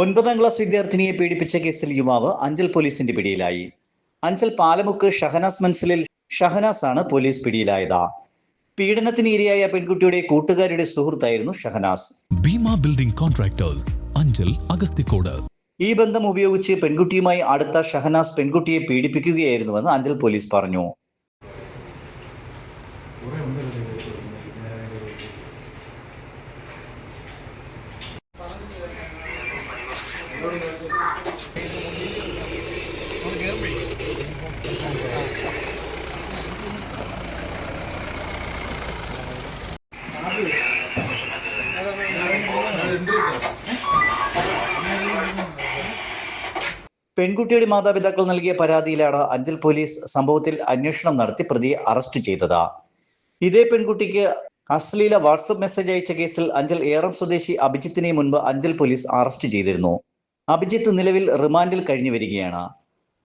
ഒൻപതാം ക്ലാസ് വിദ്യാർത്ഥിനിയെ പീഡിപ്പിച്ച കേസിൽ യുവാവ് അഞ്ചൽ പോലീസിന്റെ പിടിയിലായി. അഞ്ചൽ പാലമുക്ക് ഷഹനാസ് മൻസിലിൽ ഷഹനാസ് ആണ് പോലീസ് പിടിയിലായത്. പീഡനത്തിന് ഇരയായ പെൺകുട്ടിയുടെ കൂട്ടുകാരുടെ സുഹൃത്തായിരുന്നു Shahnaz. Bheema building contractors Anchal Agasthikode. ഈ ബന്ധം ഉപയോഗിച്ച് പെൺകുട്ടിയുമായി അടുത്ത ഷഹനാസ് പെൺകുട്ടിയെ പീഡിപ്പിക്കുകയായിരുന്നുവെന്ന് അഞ്ചൽ പോലീസ് പറഞ്ഞു. പെൺകുട്ടിയുടെ മാതാപിതാക്കൾ നൽകിയ പരാതിയിലാണ് അഞ്ചൽ പോലീസ് സംഭവത്തിൽ അന്വേഷണം നടത്തി പ്രതിയെ അറസ്റ്റ് ചെയ്തത്. ഇതേ പെൺകുട്ടിക്ക് അശ്ലീല വാട്സപ്പ് മെസ്സേജ് അയച്ച കേസിൽ അഞ്ചൽ ഏറം സ്വദേശി അഭിജിത്തിനെ മുൻപ് അഞ്ചൽ പോലീസ് അറസ്റ്റ് ചെയ്തിരുന്നു. അഭിജിത്ത് നിലവിൽ റിമാൻഡിൽ കഴിഞ്ഞു വരികയാണ്.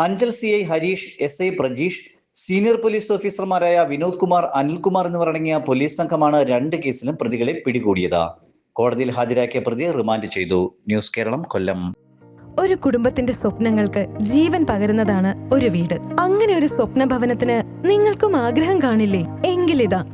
Anchal C I Harish S I Prajeesh senior police ഓഫീസർമാരായ വിനോദ് കുമാർ അനിൽകുമാർ എന്നിവരടങ്ങിയ പോലീസ് സംഘമാണ് രണ്ട് കേസിലും പ്രതികളെ പിടികൂടിയത്. കോടതിയിൽ ഹാജരാക്കിയ പ്രതിയെ റിമാൻഡ് ചെയ്തു. ന്യൂസ് കേരളം കൊല്ലം. ഒരു കുടുംബത്തിന്റെ സ്വപ്നങ്ങൾക്ക് ജീവൻ പകരുന്നതാണ് ഒരു വീട്. അങ്ങനെ ഒരു സ്വപ്ന ഭവനത്തിന് നിങ്ങൾക്കും ആഗ്രഹം കാണില്ലേ? എങ്കിലിതാ